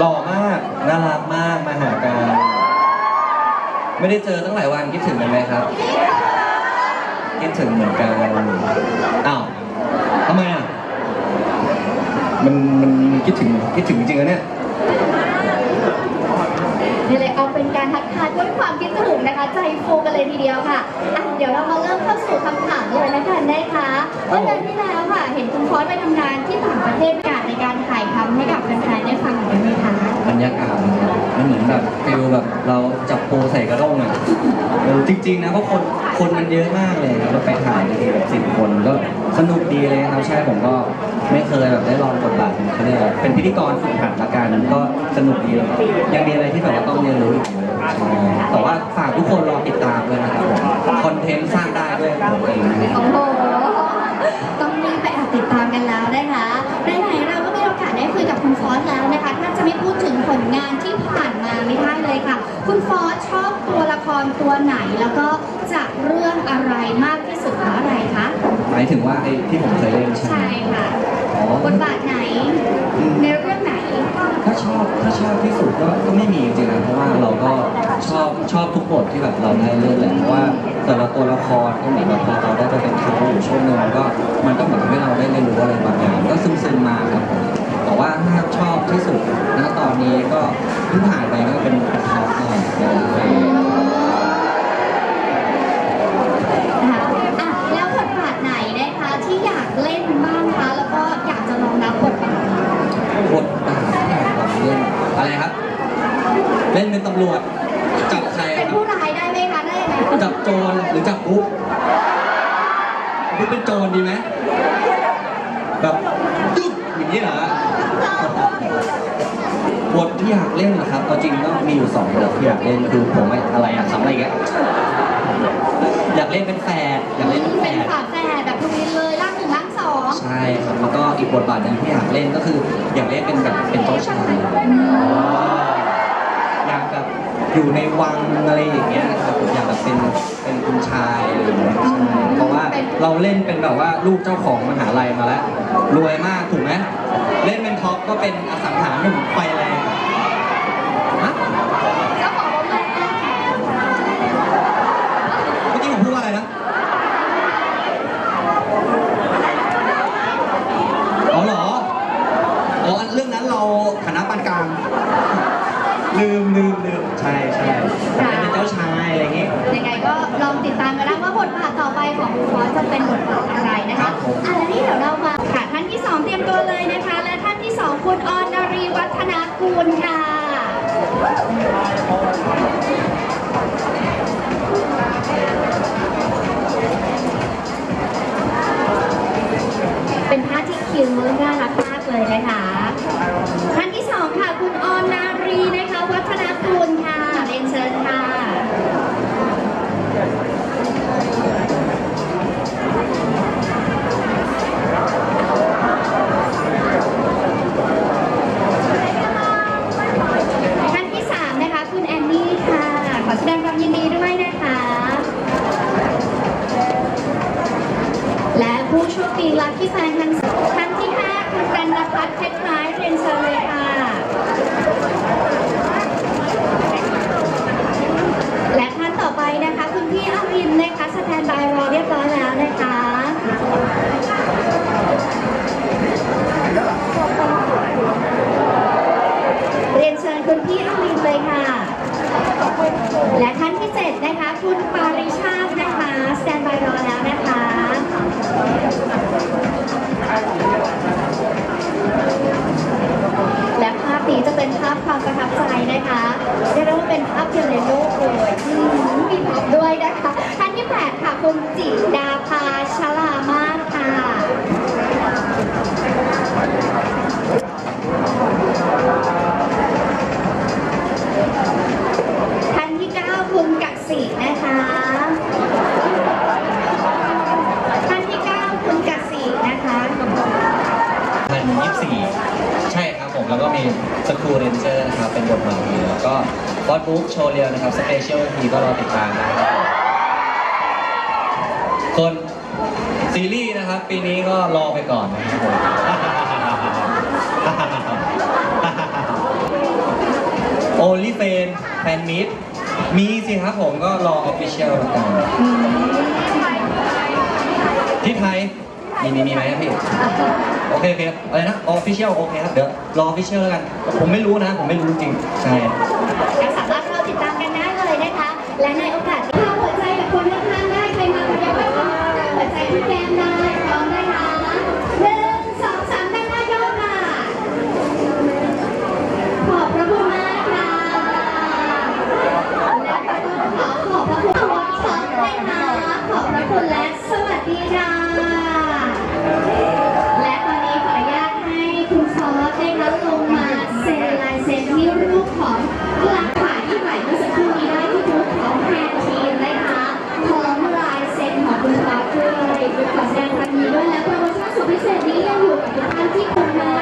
หล่อมาก น่ารักมาก มาหากัน ไม่ได้เจอตั้งหลายวันคิดถึงกันไหมครับ คิดถึงเหมือนกันอ้าวทำไมอะ มันมันคิดถึงคิดถึงจริงๆอะเนี่ย นี่เลยเอาเป็นการทักทายด้วยความคิดถึงนะคะ ใจฟูกันเลยทีเดียวค่ะอะ เดี๋ยวเรามาเริ่มเข้าสู่คำถามเลยแล้วกันนะคะเมื่อเดือนที่แล้วค่ะ เห็นคุณฟอสไปทำงานที่ต่าง เหมือนแบบฟิลแบบเราจับโปใส่กระด้งอะเออจริง ๆ นะเพราะคนคนมันเยอะมากเลยครับเราไปถ่ายทีแบบสิบคนก็สนุกดีเลยครับใช่ผมก็ไม่เคยแบบได้ลองบทบาทเขาเรียกเป็นพิธีกรฝึกหัดละกันก็สนุกดีแล้วก็ยังมีอะไรที่แบบว่าต้องเรียนรู้อีกเยอะใช่ ผลงานที่ผ่านมาไม่ได้เลยค่ะ คุณฟอสชอบตัวละครตัวไหนแล้วก็จากเรื่องอะไรมากที่สุดเพราะอะไรคะหมายถึงว่าไอ้ที่ผมเคยเล่นใช่ไหมใช่ค่ะอ๋อบทบาทไหน ในเรื่องไหน ถ้าชอบถ้าชอบที่สุดก็ก็ไม่มีจริงๆนะเพราะว่าเราก็ชอบชอบทุกบทที่แบบเราได้เล่นแหละเพราะว่าแต่ละตัวละครก็เหมือนแบบพอเราได้ไปเป็นเขาอยู่ช่วงหนึงมันก็มันก็เหมือนทำให้เราได้เรียนรู้อะไรบางอย่างก็ซึมๆมาครับผมแต่ว่าถ้าชอบที่สุดณตอนนี้ก็เพิ่งผ่านไปก็เป็นท็อปหน่อยเป็น นะคะอะแล้วบทบาทไหนนะคะที่อยากเล่นบ้างคะ แล้วก็อยากจะลองรับบทบาท บทบาทที่อยากลองเล่นอะไรครับ เล่นเป็นตำรวจจับใคร เป็น ครับ ผู้ร้ายได้ไหม คะได้ไหมจับโจรหรือจับปุ๊บปุ๊บเป็นโจรดีไหมแบบตึ๊บอย่างนี้เหรอฮะบทที่อยากเล่นนะครับเอาจริงก็มีอยู่สองบทที่อยากเล่นคือผมไม่อะไรอะทำอะไรแกแล้วอยากเล่นเป็นแฝดอยากเล่นเป็นแฝเป็นดฝาแฝดแบบทวินเลยร่างหนึ่งร่างสองใช่ครับแล้วก็อีกบทบาทหนึ่งที่อยากเล่นก็คืออยากเล่นเป็นแบบเป็นเจ้าชายอย อยู่ในวังอะไรอย่างเงี้ยครับผมอยากแบบเป็นเป็นคุณชายอะไรอย่างเงี้ยใช่เพราะว่าเราเล่นเป็นแบบว่าลูกเจ้าของมหาลัยมาแล้วรวยมากถูกไหมเล่นเป็นท็อปก็เป็นอสังหาหนุ่มไฟแรงฮะเจ้าของโรงแรมเมื่อกี้ผมพูดว่าอะไรนะอ๋อเหรออ๋อเรื่องนั้นเราฐานะปานกลางลืมลืมลืม ใช่ใช่เป็นเจ้าชายอะไรอย่างงี้ ยังไงก็ลองติดตามกันได้ว่าบทบาทต่อไปของคุณฟอสจะเป็นบทบาทอะไรนะครัคะบผม อะแล้วนี่เดี๋ยวเรามาค่ะท่านที่สองเตรียมตัวเลยนะคะ และท่านที่สองคุณออนนารีวัฒนากูลค่ะ พี่แฟนท่านท่านที่ห้าคุณกันนพัฒน์เพชรไม้เรียนเชิญเลยค่ะ และท่านต่อไปนะคะ คุณพี่อรินนะคะสแตนบายรอเรียบ นยี่สี่ใช่ครับผม แล้วก็มีสคูเรนเจอร์นะครับ เป็นบทใหม่แล้วก็ฟอสบุ๊กโชว์เรียลนะครับ สเปเชียลทีก็รอติดตามนะครับส่วนซีรีส์นะครับ ปีนี้ก็รอไปก่อนนะครับผมโอลิเฟนแฟนมิตมีสิครับผมก็รอออฟฟิเชียลละกันอืมที่ไทย มีมีมีไหมพี่ โอเคโอเคอะไรนะออฟฟิเชียลโอเคครับ เดี๋ยวรอออฟฟิเชียลแล้วกัน ผมไม่รู้นะ ผมไม่รู้จริง ใช่ ยังสามารถ Thank you.